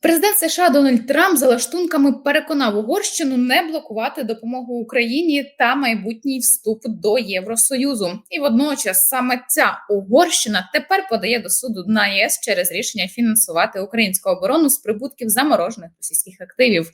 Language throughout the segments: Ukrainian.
Президент США Дональд Трамп за лаштунками переконав Угорщину не блокувати допомогу Україні та майбутній вступ до Євросоюзу. І водночас саме ця Угорщина тепер подає до суду на ЄС через рішення фінансувати українську оборону з прибутків заморожених російських активів.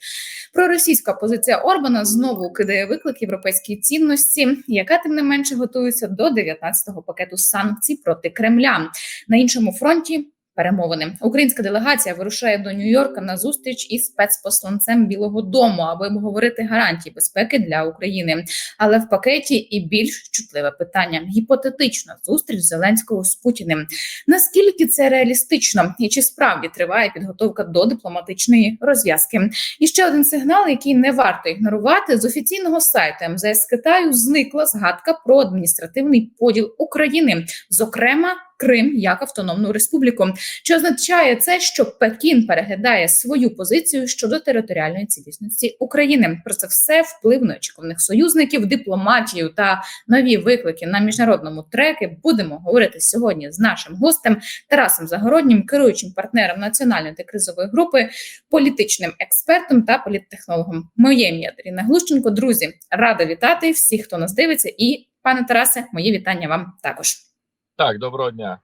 Проросійська позиція Орбана знову кидає виклик європейській цінності, яка тим не менше готується до 19-го пакету санкцій проти Кремля на іншому фронті. Перемовини українська делегація вирушає до Нью-Йорка на зустріч із спецпосланцем Білого Дому, аби обговорити гарантії безпеки для України. Але в пакеті і більш чутливе питання: гіпотетична зустріч Зеленського з Путіним. Наскільки це реалістично, і чи справді триває підготовка до дипломатичної розв'язки? І ще один сигнал, який не варто ігнорувати з офіційного сайту МЗС Китаю зникла згадка про адміністративний поділ України, зокрема. Крим як автономну республіку, чи означає це, що Пекін переглядає свою позицію щодо територіальної цілісності України? Про це все вплив неочікуваних союзників, дипломатію та нові виклики на міжнародному треки. Будемо говорити сьогодні з нашим гостем Тарасом Загороднім, керуючим партнером національної антикризової групи, політичним експертом та політтехнологом. Моє ім'я Даріна Глущенко. Друзі, рада вітати всіх, хто нас дивиться, і пане Тарасе, моє вітання вам також. Так, доброго дня.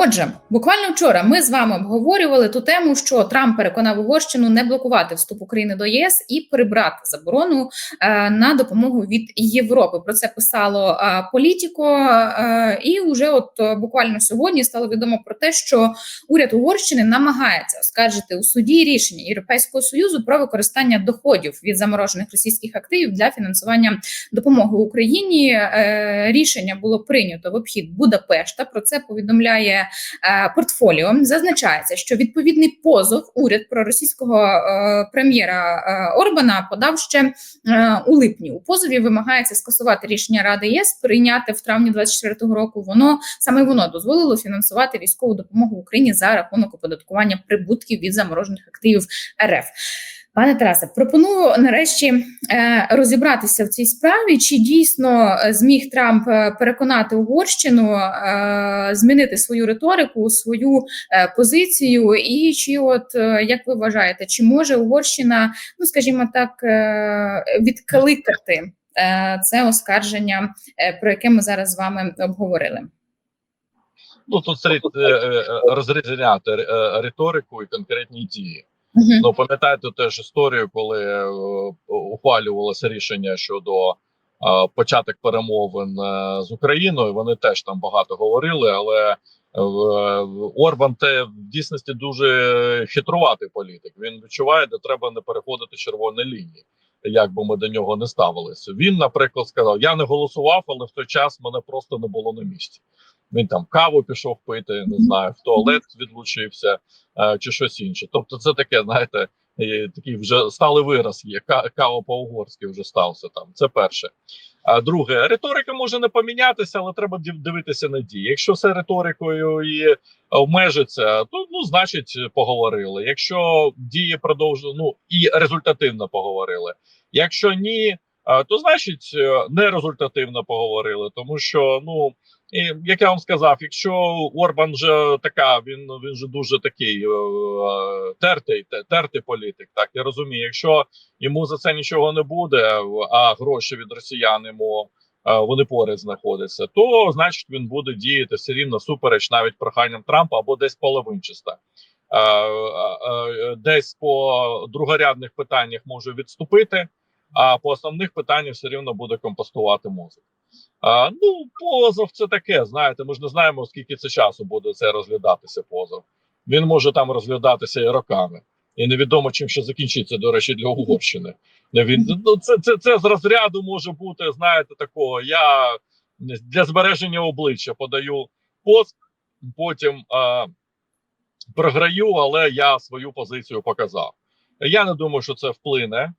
Отже, буквально вчора ми з вами обговорювали ту тему, що Трамп переконав Угорщину не блокувати вступ України до ЄС і прибрати заборону е, на допомогу від Європи. Про це писало е, політіко, е, і вже от буквально сьогодні стало відомо про те, що уряд Угорщини намагається оскаржити у суді рішення Європейського союзу про використання доходів від заморожених російських активів для фінансування допомоги Україні. Рішення було прийнято в обхід Будапешта. Про це повідомляє. Е, портфоліо зазначається, що відповідний позов уряд проросійського е, прем'єра е, Орбана подав ще у липні. У позові вимагається скасувати рішення Ради ЄС, прийняти в травні 24-го року. Воно саме воно дозволило фінансувати військову допомогу Україні за рахунок оподаткування прибутків від заморожених активів РФ. Пане Тарасе, пропоную нарешті е, розібратися в цій справі, чи дійсно е, зміг Трамп е, переконати Угорщину змінити свою риторику, свою позицію, і чи, от як ви вважаєте, чи може Угорщина, ну скажімо так, відкликати це оскарження, про яке ми зараз з вами обговорили? Ну тут слід розрізняти риторику і конкретні дії. Мгм. Ну пам'ятаєте теж історію, коли е, ухвалювалося рішення щодо е, початок перемовин е, з Україною. Вони теж там багато говорили, але Орбан те в дійсності дуже хитруватий політик. Він відчуває, де треба не переходити червоні лінії. Як би ми до нього не ставилися, він, наприклад, сказав: Я не голосував, але в той час мене просто не було на місці. Він там каву пішов пити, не знаю, в туалет відлучився е, чи щось інше. Тобто, це таке, знаєте, е, такий вже сталий вираз є. ка- Кава по-угорськи вже стався там. Це перше. А друге, риторика може не помінятися, але треба дивитися на дії. Якщо все риторикою і обмежиться, то ну значить поговорили. Якщо дії продовжують, ну і результативно поговорили. Якщо ні, то значить е, нерезультативно поговорили, тому що ну. І як я вам сказав, якщо Орбан вже така, він він же дуже такий е, е, тертий, тертий політик. Так я розумію, якщо йому за це нічого не буде, а гроші від росіян йому е, вони поряд знаходяться, то значить він буде діяти все рівно супереч навіть проханням Трампа або десь половинчаста. Десь по другорядних питаннях може відступити, а по основних питаннях все рівно буде компостувати мозок. А, ну, позов це таке. Знаєте, ми ж не знаємо, скільки це часу буде це розглядатися. Позов він може там розглядатися і роками, і невідомо чим ще закінчиться. До речі, для Угорщини. Він ну це, це, це з розряду може бути. Знаєте, такого. Я для збереження обличчя подаю пост, потім а, програю, але я свою позицію показав. Я не думаю, що це вплине е,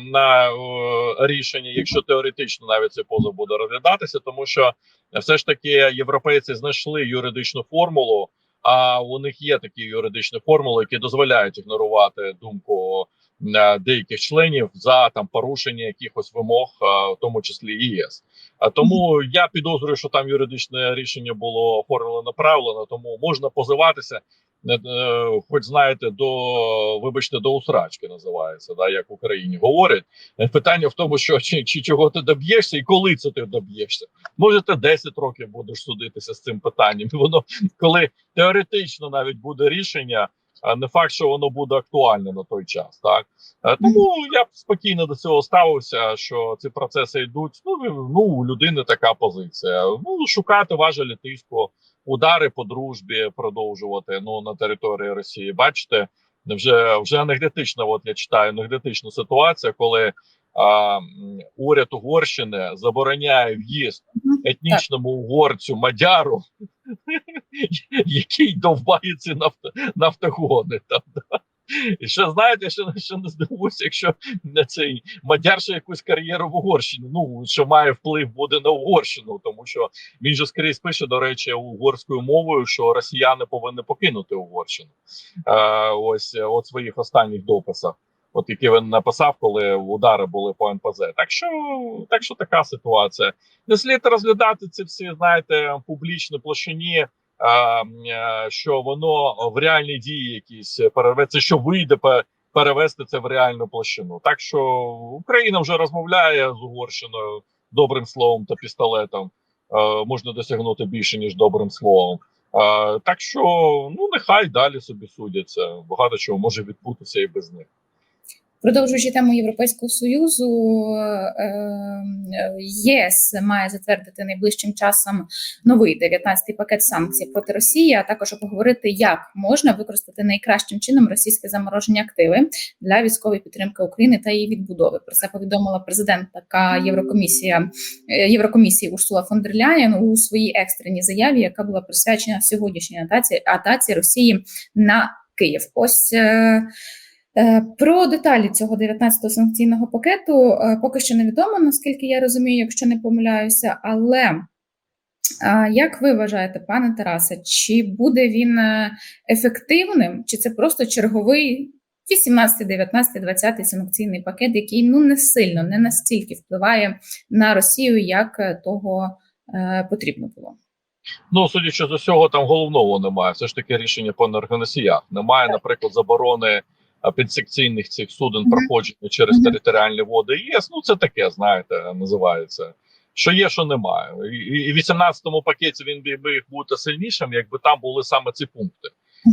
на е, рішення, якщо теоретично навіть цей позов буде розглядатися, тому що все ж таки європейці знайшли юридичну формулу. А у них є такі юридичні формули, які дозволяють ігнорувати думку е, деяких членів за там порушення якихось вимог, е, в тому числі ЄС. А тому я підозрюю, що там юридичне рішення було оформлено направлено, тому можна позиватися, хоч знаєте, до вибачте, до усрачки називається, да, як в Україні говорять. Е, Питання в тому, що чи, чи чого ти доб'єшся, і коли це ти доб'єшся. Може, ти 10 років будеш судитися з цим питанням. Воно коли теоретично навіть буде рішення, а не факт, що воно буде актуальне на той час. Так Е, тому я б спокійно до цього ставився, що ці процеси йдуть. Ну ну у людини така позиція. Ну шукати важелі тиску, удари по дружбі продовжувати ну на території Росії. Бачите, вже вже анекдотична. От я читаю анекдотичну ситуацію, коли а, уряд Угорщини забороняє в'їзд етнічному угорцю Мадяру, який довбається нафтогони. Там, да. І ще знаєте, що, що не здивуюся, якщо не цей Мадяр якусь кар'єру в Угорщині. Ну що має вплив буде на Угорщину, тому що він же скрізь пише, до речі, угорською мовою, що росіяни повинні покинути Угорщину. Е, ось е, от своїх останніх дописах. От які він написав, коли удари були по НПЗ. Так що так що така ситуація. Не слід розглядати ці всі, знаєте, публічні площині, що воно в реальні дії якісь перерветься, що вийде перевести це в реальну площину. Так що Україна вже розмовляє з Угорщиною добрим словом та пістолетом. Е, можна досягнути більше ніж добрим словом. Е, так що ну нехай далі собі судяться. Багато чого може відбутися і без них. Продовжуючи тему Європейського союзу, е, е, ЄС має затвердити найближчим часом новий 19-й пакет санкцій проти Росії, а також поговорити, як можна використати найкращим чином російське заморожені активи для військової підтримки України та її відбудови. Про це повідомила президентка Єврокомісія е, Єврокомісії Урсула фон дер Ляєн у своїй екстреній заяві, яка була присвячена сьогоднішній атаці, атаці Росії на Київ. Ось. Е, Про деталі цього 19-го санкційного пакету е, поки що невідомо, наскільки я розумію, якщо не помиляюся. Але е, як ви вважаєте, пане Тарасе, чи буде він ефективним, чи це просто черговий 18, 19, 20 санкційний пакет, який ну не сильно, не настільки впливає на Росію, як того потрібно було? Ну, судячи з усього, там головного немає. Все ж таки рішення по енергоносіях. Немає, наприклад, заборони підсекційних цих суден проходження через територіальні води ЄС. Ну це таке, знаєте, називається. Що є, що немає. І, в 18-му пакеті він би міг бути сильнішим, якби там були саме ці пункти.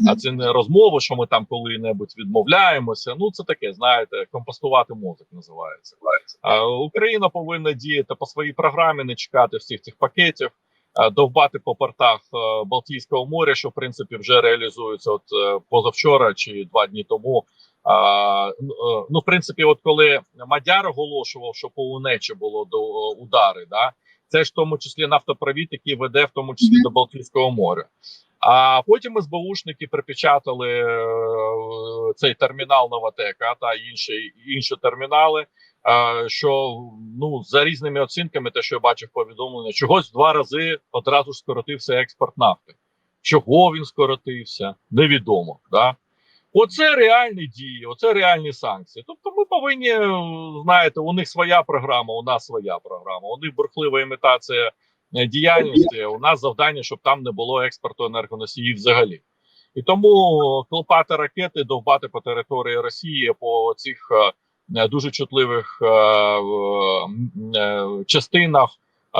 А це не розмови, що ми там коли-небудь відмовляємося. Ну це таке, знаєте, компостувати мозок називається. А Україна повинна діяти по своїй програмі, не чекати всіх цих пакетів, довбати по портах е, Балтійського моря, що в принципі вже реалізується от е, позавчора чи два дні тому. А, ну, е, ну, в принципі, от коли Мадяр оголошував, що по УНЕЧі було до е, удари, да, це ж в тому числі нафтопровід, який веде в тому числі до Балтійського моря. А потім СБУшники припечатали е, цей термінал Новотека та інші інші термінали. Що ну за різними оцінками, те, що я бачив повідомлення, чогось в два рази одразу скоротився експорт нафти. Чого він скоротився, невідомо. Да? Оце реальні дії, оце реальні санкції. Тобто, ми повинні знаєте, у них своя програма, у нас своя програма. У них бурхлива імітація е, діяльності. У нас завдання, щоб там не було експорту енергоносіїв взагалі. І тому клепати ракети, довбати по території Росії по цих е, дуже чутливих е, е, е, частинах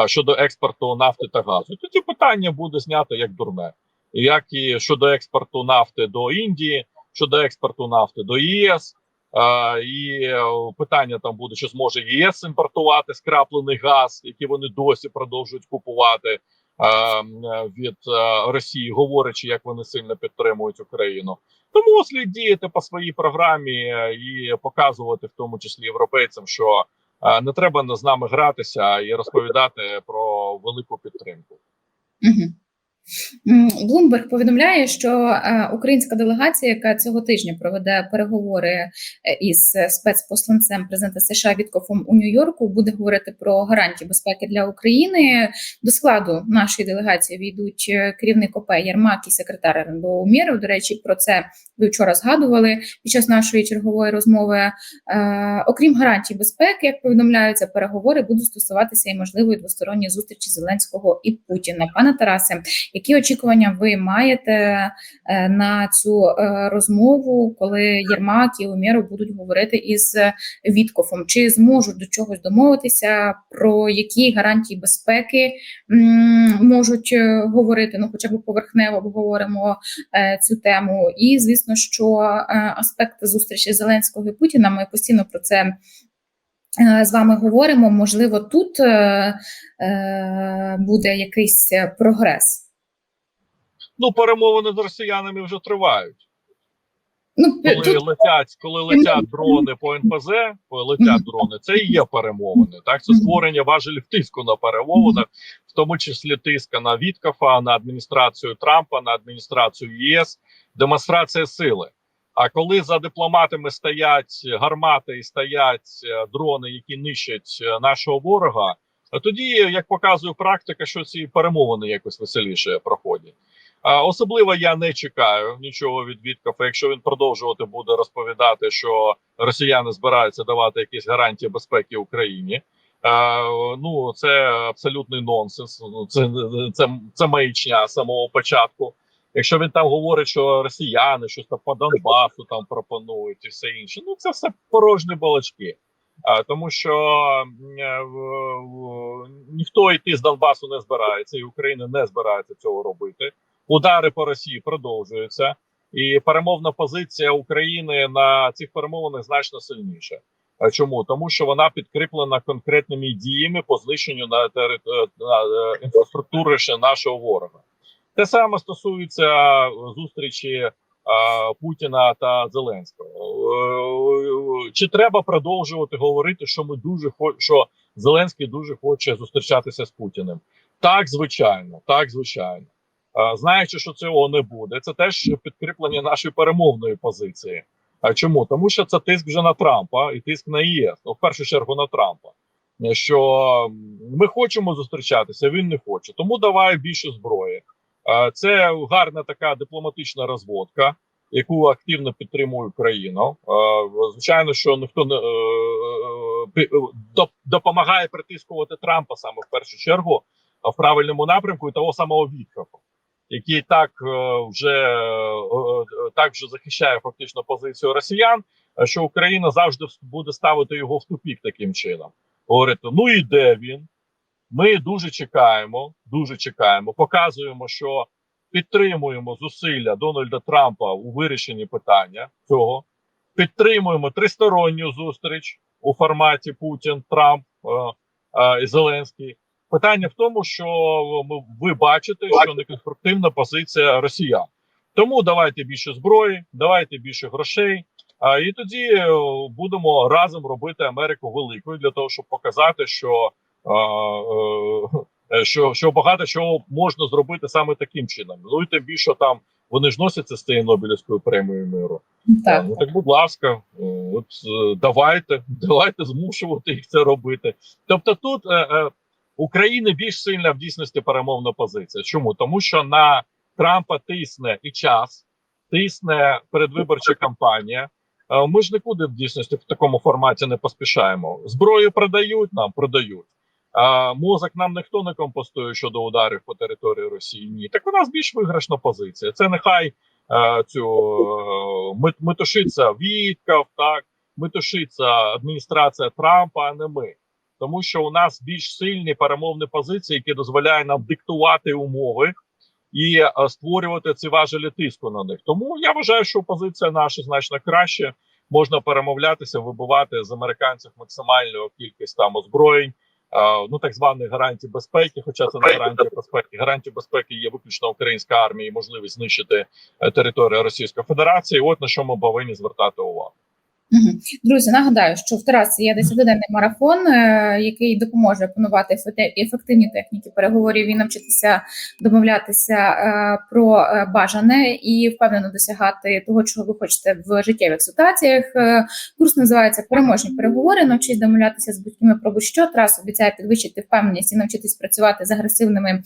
е, щодо експорту нафти та газу. Тоді питання буде знято як дурне, як і щодо експорту нафти до Індії, щодо експорту нафти до ЄС. Е, і е, питання там буде, чи зможе ЄС імпортувати скраплений газ, який вони досі продовжують купувати е, від е, Росії, говорячи, як вони сильно підтримують Україну. Тому слід діяти по своїй програмі е, і показувати, в тому числі європейцям, що е, не треба з нами гратися і розповідати про велику підтримку. Угу. Блумберг повідомляє, що е, українська делегація, яка цього тижня проведе переговори е, із спецпосланцем президента США Віткофом у Нью-Йорку, буде говорити про гарантії безпеки для України. До складу нашої делегації війдуть е, керівник ОП Єрмак і секретар РНБО Умєров. До речі, про це ви вчора згадували під час нашої чергової розмови. Е, окрім гарантій безпеки, як повідомляються, переговори будуть стосуватися і можливої двосторонньої зустрічі Зеленського і Путіна. Пане Тарасе, які очікування ви маєте е, на цю е, розмову, коли Єрмак і Умєров будуть говорити із Віткофом? Чи зможуть до чогось домовитися? Про які гарантії безпеки можуть е, говорити? Ну, хоча б поверхнево обговоримо е, цю тему. І звісно, що е, аспекти зустрічі Зеленського і Путіна. Ми постійно про це. е, З вами говоримо, можливо, тут е, е, буде якийсь е, прогрес. Ну, перемовини з росіянами вже тривають. Ну, Коли тут летять, коли летять дрони по НПЗ, коли летять дрони, це і є перемовини. Так, це створення важелів тиску на перемовинах, в тому числі тиска на Віткафа, на адміністрацію Трампа, на адміністрацію ЄС, демонстрація сили. А коли за дипломатами стоять гармати і стоять е, дрони, які нищать е, нашого ворога, а тоді, як показує практика, що ці перемовини якось веселіше проходять. Особливо я не чекаю нічого від Віткафа, якщо він продовжувати буде розповідати, що росіяни збираються давати якісь гарантії безпеки Україні. Ну це абсолютний нонсенс. Це, це, це маячня самого початку. Якщо він там говорить, що росіяни щось там по Донбасу там пропонують і все інше, ну це все порожні балачки. А, тому що е, ніхто йти з Донбасу не збирається, і Україна не збирається цього робити удари по Росії продовжуються, і перемовна позиція України на цих перемовинах значно сильніша. А Чому тому, що вона підкріплена конкретними діями по знищенню на, тери... на е, інфраструктури нашого ворога? Те саме стосується е, зустрічі е, Путіна та Зеленського. Е, Чи треба продовжувати говорити, що ми дуже хо... що Зеленський дуже хоче зустрічатися з Путіним? Так, звичайно, так звичайно. Е, знаючи, що цього не буде, це теж підкріплення нашої перемовної позиції. А чому? Тому що це тиск вже на Трампа і тиск на ЄС, ну в першу чергу на Трампа. Е, Що ми хочемо зустрічатися, він не хоче. Тому давай більше зброї. Е, Це гарна така дипломатична розводка, яку активно підтримує Україна. Е, Звичайно, що ніхто не е, допомагає притискувати Трампа саме в першу чергу в правильному напрямку і того самого Віткафа який так е, вже е, так вже захищає фактично позицію росіян, е, що Україна завжди буде ставити його в тупік таким чином. Говорити: ну і де він? Ми дуже чекаємо, дуже чекаємо, показуємо, що підтримуємо зусилля Дональда Трампа у вирішенні питання цього. Підтримуємо тристоронню зустріч у форматі Путін, Трамп і Зеленський. Питання в тому, що ми- ви бачите, що неконструктивна позиція росіян. Тому давайте більше зброї, давайте більше грошей. А і тоді е, будемо разом робити Америку великою для того, щоб показати, що, е, що, що багато чого можна зробити саме таким чином. Ну і тим більше там вони ж носяться з цією Нобелівською премією миру. так. Ну так, будь ласка, е, от е, давайте, давайте змушувати їх це робити. Тобто, тут е, е, більш сильна в дійсності перемовна позиція. Чому? Тому що на Трампа тисне і час, тисне передвиборча кампанія. Е, Ми ж нікуди в дійсності в такому форматі не поспішаємо. Зброю продають нам, продають. А мозок нам ніхто не компостує щодо ударів по території Росії. Ні, так у нас більш виграшна позиція. Це нехай е, цю е, мет- метушиться Віткав, так метушиться адміністрація Трампа, а не ми. Тому що у нас більш сильні перемовні позиції, які дозволяють нам диктувати умови і е, створювати ці важелі тиску на них. Тому я вважаю, що позиція наша значно краще. Можна перемовлятися, вибивати з американців максимальну кількість там озброєнь, е, ну так званих гарантій безпеки. Хоча це не гарантія безпеки. Гарантії безпеки є виключно українська армія і можливість знищити е, територію Російської Федерації. От на що ми повинні звертати увагу. Друзі, нагадаю, що в Тарасі є 10-денний марафон, е, який допоможе опанувати ефективні техніки переговорів і навчитися домовлятися е, про е, бажане і впевнено досягати того, чого ви хочете в життєвих ситуаціях. Курс називається Переможні переговори. Навчись домовлятися з будь-кими про будь-що. Тарас обіцяє підвищити впевненість і навчитись працювати з агресивними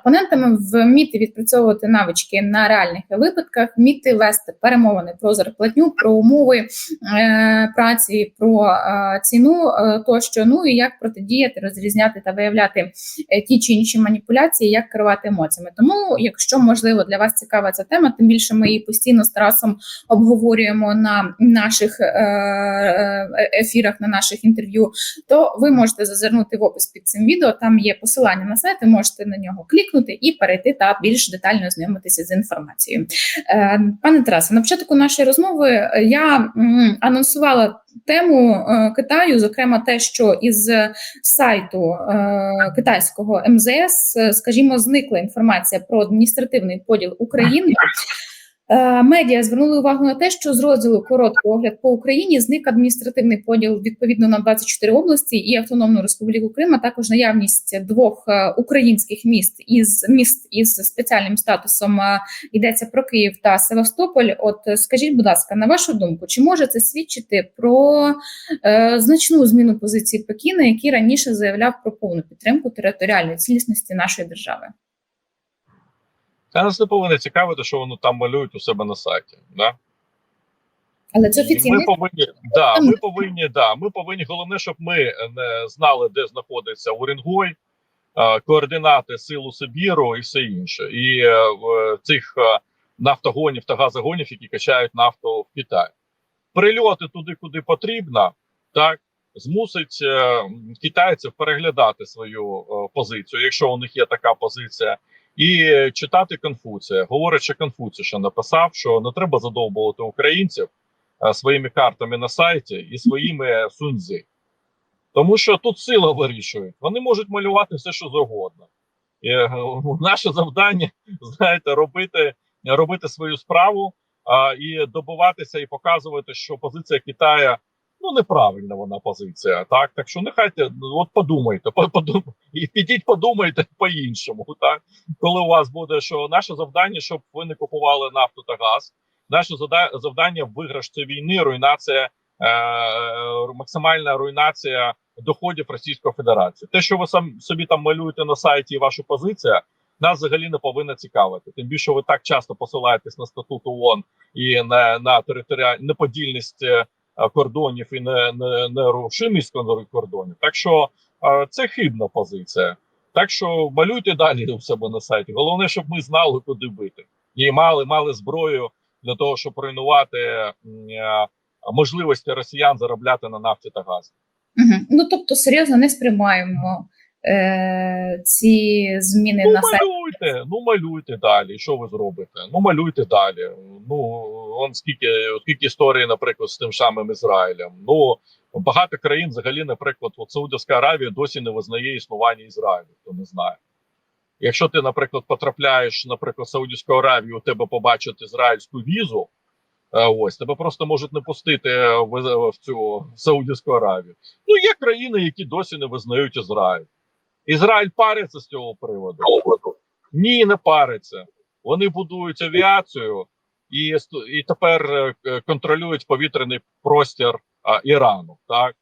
опонентами, вміти відпрацьовувати навички на реальних випадках, вміти вести перемовини про зарплатню, про умови праці, про е, ціну е, тощо. Ну і як протидіяти, розрізняти та виявляти е, ті чи інші маніпуляції, як керувати емоціями. Тому, якщо можливо для вас цікава ця тема, тим більше ми її постійно з Тарасом обговорюємо на наших е, е, ефірах, на наших інтерв'ю, то ви можете зазирнути в опис під цим відео. Там є посилання на сайт, ви можете на нього клікнути і перейти та більш детально ознайомитися з інформацією. Е, Пане Тарасе, на початку нашої розмови е, я анонсувала тему е, Китаю, зокрема те, що із сайту е, китайського МЗС, е, скажімо, зникла інформація про адміністративний поділ України. Е, Медіа звернули увагу на те, що з розділу короткий огляд по Україні зник адміністративний поділ відповідно на 24 області і Автономну Республіку Крим, а також наявність двох е, українських міст із міст із спеціальним статусом е, йдеться про Київ та Севастополь. От скажіть, будь ласка, на вашу думку, чи може це свідчити про е, значну зміну позиції Пекіна, який раніше заявляв про повну підтримку територіальної цілісності нашої держави? Та нас не повинно цікавити, що вони там малюють у себе на сайті. Да? Але це І офіційний Ми повинні, да, ми повинні, да, ми повинні. Головне, щоб ми не знали, де знаходиться Уренгой, е, координати силу Сибіру і все інше. І е, цих е, нафтогонів та газогонів, які качають нафту в Китай. Прильоти туди, куди потрібно, так змусить е, китайців переглядати свою е, позицію, якщо у них є така позиція. І читати Конфуція. Говорить, що Конфуцій ще написав, що не треба задовбувати українців е, своїми картами на сайті і своїми сунзи. Тому що тут сила вирішує. Вони можуть малювати все, що завгодно. І, е, наше завдання, знаєте, робити, робити свою справу а, і добиватися і показувати, що позиція Китаю ну неправильна вона позиція. Так, так що нехай ну, от подумайте, по- подум... і підіть, подумайте по-іншому. Так, коли у вас буде, що наше завдання, щоб ви не купували нафту та газ. Наше завдання в виграшці війни, руйнація, е, максимальна руйнація доходів Російської Федерації. Те, що ви сам собі там малюєте на сайті, і ваша позиція, нас взагалі не повинна цікавити. Тим більше ви так часто посилаєтесь на статут ООН і на, на територіальну неподільність е, кордонів і не, не, нерушимість кор- кордонів. Так що це хибна позиція. Так що малюйте далі у себе на сайті. Головне, щоб ми знали, куди бити, і мали мали зброю для того, щоб руйнувати можливості росіян заробляти на нафті та газі. Угу. Ну тобто серйозно не сприймаємо е, ці зміни Ну на сайті. малюйте, ну малюйте далі. Що ви зробите? Ну малюйте далі. Ну он скільки, скільки історії, наприклад, з тим самим Ізраїлем. Ну багато країн, взагалі, наприклад, от Саудівська Аравія досі не визнає існування Ізраїлю. Хто не знає. Якщо ти, наприклад, потрапляєш, наприклад, Саудівську Аравію, у тебе побачать ізраїльську візу. е, Ось тебе просто можуть не пустити в, в цю Саудівську Аравію. Ну є країни, які досі не визнають Ізраїль. Ізраїль париться з цього приводу. Ні, не париться. Вони будують авіацію і, і тепер е, контролюють повітряний простір а, Ірану, так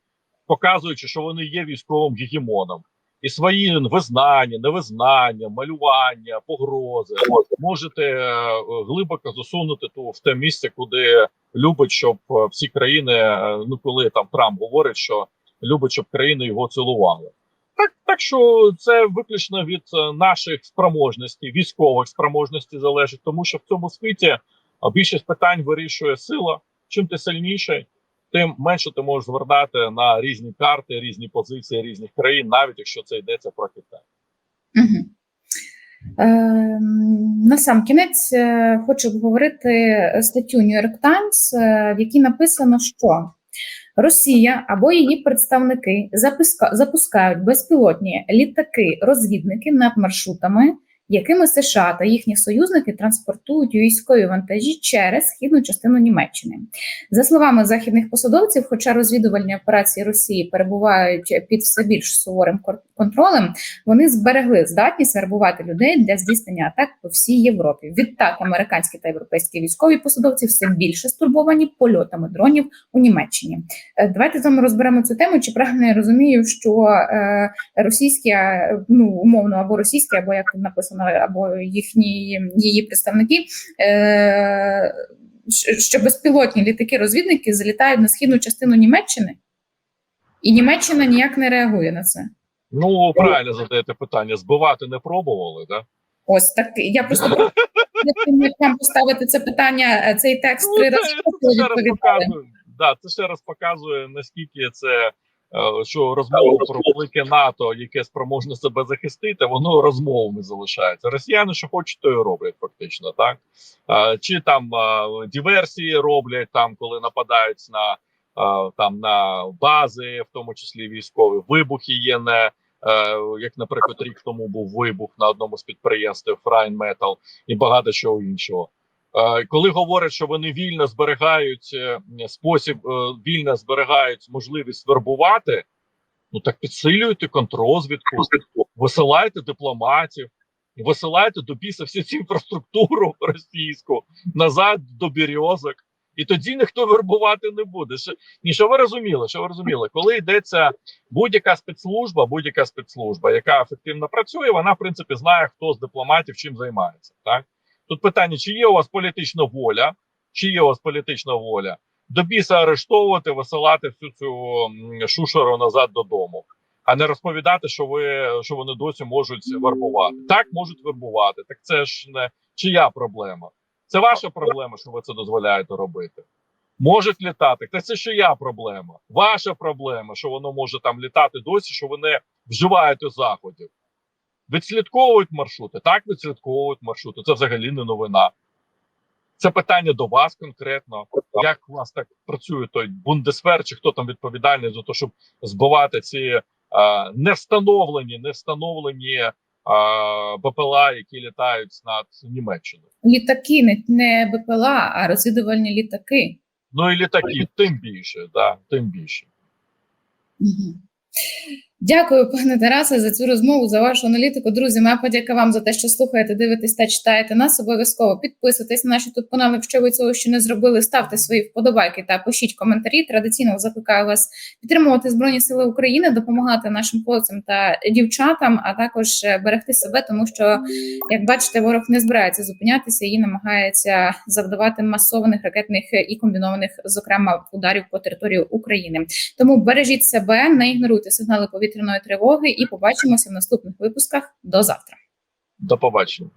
показуючи, що вони є військовим гегемоном. І свої визнання, невизнання, малювання, погрози можете е, глибоко засунути ту в те місце, куди любить, щоб е, всі країни, е, ну коли там Трамп говорить, що любить, щоб країни його цілували. Так, так що це виключно від е, наших спроможностей, військових спроможностей залежить, тому що в цьому світі більшість питань вирішує сила. Чим ти сильніший, тим менше ти можеш звертати на різні карти, різні позиції різних країн, навіть якщо це йдеться про Китай. Угу. Е, на сам кінець е, хочу обговорити статтю New York Times, е, в якій написано, що Росія або її представники запуска- запускають безпілотні літаки-розвідники над маршрутами, якими США та їхні союзники транспортують військові вантажі через східну частину Німеччини. За словами західних посадовців, хоча розвідувальні операції Росії перебувають під все більш суворим контролем, вони зберегли здатність вербувати людей для здійснення атак по всій Європі. Відтак, американські та європейські військові посадовці все більше стурбовані польотами дронів у Німеччині. Е, Давайте з вами розберемо цю тему. Чи правильно я розумію, що е, російські, е, ну умовно, або російські, або як написано, або їхні її представники, е, що безпілотні літаки-розвідники залітають на східну частину Німеччини, і Німеччина ніяк не реагує на це. Ну правильно задаєте питання. Збивати не пробували, да? Ось так. Я просто вам поставити це питання, е, цей текст Ну, три це, рази це ще раз показує. Да, це ще раз показує наскільки це. Е, Що розмова про велике НАТО, яке спроможне себе захистити, воно розмовами залишається. Росіяни, що хочуть, то і роблять фактично, так Е, чи там е, диверсії роблять там, коли нападають на там на бази, в тому числі військові вибухи є не як, наприклад, рік тому був вибух на одному з підприємств Райнметал і багато чого іншого. Е, Коли говорять, що вони вільно зберігають е, спосіб, е, вільно зберігають можливість вербувати, ну так підсилюйте контррозвідку, висилайте дипломатів, висилайте до біса всю цю інфраструктуру російську назад до бірьозок, і тоді ніхто вербувати не буде. Ні, що ви розуміли? Що ви розуміли? Коли йдеться будь-яка спецслужба, будь-яка спецслужба, яка ефективно працює, вона в принципі знає, хто з дипломатів чим займається. Так тут питання: чи є у вас політична воля, чи є у вас політична воля до біса арештовувати, висилати всю цю шушеру назад додому, а не розповідати, що ви що вони досі можуть вербувати. Так можуть вербувати. Так це ж не чия проблема. Це ваша проблема, що ви це дозволяєте робити. Можуть літати. Та це чия проблема. Ваша проблема, що воно може там літати досі, що ви не вживаєте заходів. Відслідковують маршрути. Так відслідковують маршрути. Це взагалі не новина. Це питання до вас конкретно. Як у вас так працює той бундесвер, чи хто там відповідальний за те, щоб збивати ці е, не встановлені, не встановлені е, БПЛА, які літають над Німеччиною? Літаки, не, не БПЛА, а розвідувальні літаки. Ну і літаки, тим більше, да, тим більше. Мгм. Дякую, пане Тарасе, за цю розмову, за вашу аналітику. Друзі, моя подяка вам за те, що слухаєте, дивитесь та читаєте нас. Обов'язково підписуйтесь на наші тут канали, якщо ви цього ще не зробили. Ставте свої вподобайки та пишіть коментарі. Традиційно закликаю вас підтримувати Збройні Сили України, допомагати нашим хлопцям та дівчатам, а також е, берегти себе, тому що, як бачите, ворог не збирається зупинятися і намагається завдавати масованих ракетних і комбінованих, зокрема, ударів по території України. Тому бережіть себе, не ігноруйте сигнали повітряної тривоги і побачимося в наступних випусках. До завтра. До побачення.